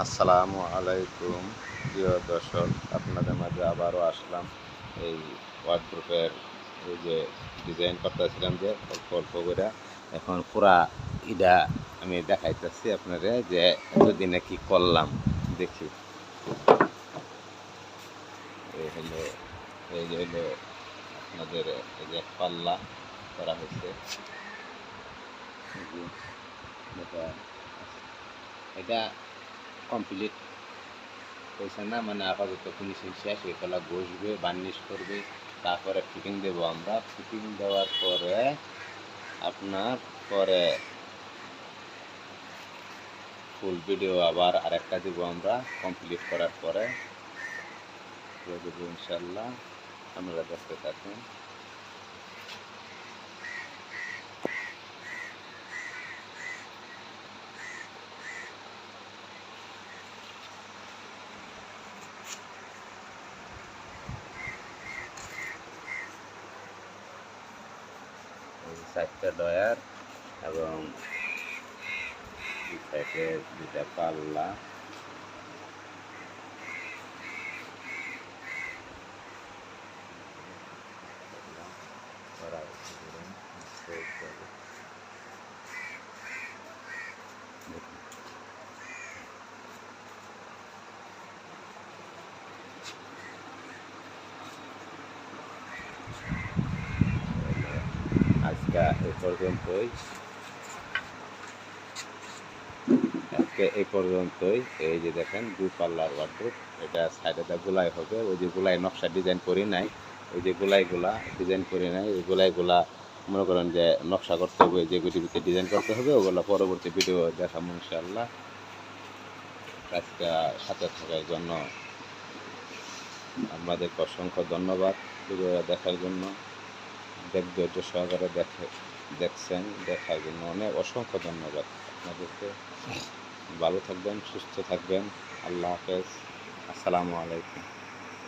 আসসালামু আলাইকুম, প্রিয় দর্শক, আপনাদের মাঝে আবারও আসলাম এই ওয়ার্ডগ্রুপের এই যে ডিজাইন করতেছিলাম যে অল্প অল্প করে। এখন পুরা ইটা আমি দেখাইতেছি আপনারা যে এতদিনে কি করলাম, দেখি। এই হলো, এই যে হলো আপনাদের এই যে পাল্লা করা হয়েছে। এটা এটা কমপ্লিট হয়েছে না মানে আপাতত ফিনিশিং শেষ এগুলো বসবে, বার্নিশ করবে, তারপরে ফিটিং দেব আমরা। ফিটিং দেওয়ার পরে, আপনার পরে ফুল ভিডিও আবার আরেকটা দেবো আমরা কমপ্লিট করার পরে। ইনশাল্লাহ। আপনারা দেখতে থাকুন। চারটা ডয়ার এবং দুটা পাল্লা। করা হচ্ছে ধরুন, এই করে। দেখুন। আজকে এই পর্যন্তই আজকে এই পর্যন্তই এই যে দেখেন দুই পাল্লার ওয়ার্ডরোব এটা সাইডে গোলাই হবে ওই যে গোলাই নকশা ডিজাইন করি নাই ওই যে গোলাইগুলা ডিজাইন করি নাই ওই গোলাইগুলা মনে করেন যে নকশা করতে হবে যে ভিতরে ডিজাইন করতে হবে ওগুলো পরবর্তী ভিডিও দেখাবো ইনশাআল্লাহ আজকে সাথে থাকার জন্য আমাদেরকে অসংখ্য ধন্যবাদ ভিডিও দেখার জন্য দেখ ধৈর্য সহকারে দেখে, দেখছেন, দেখার জন্য অনেক অসংখ্য ধন্যবাদ আপনাদেরকে। ভালো থাকবেন, সুস্থ থাকবেন। আল্লাহ হাফেজ। আসসালামু আলাইকুম।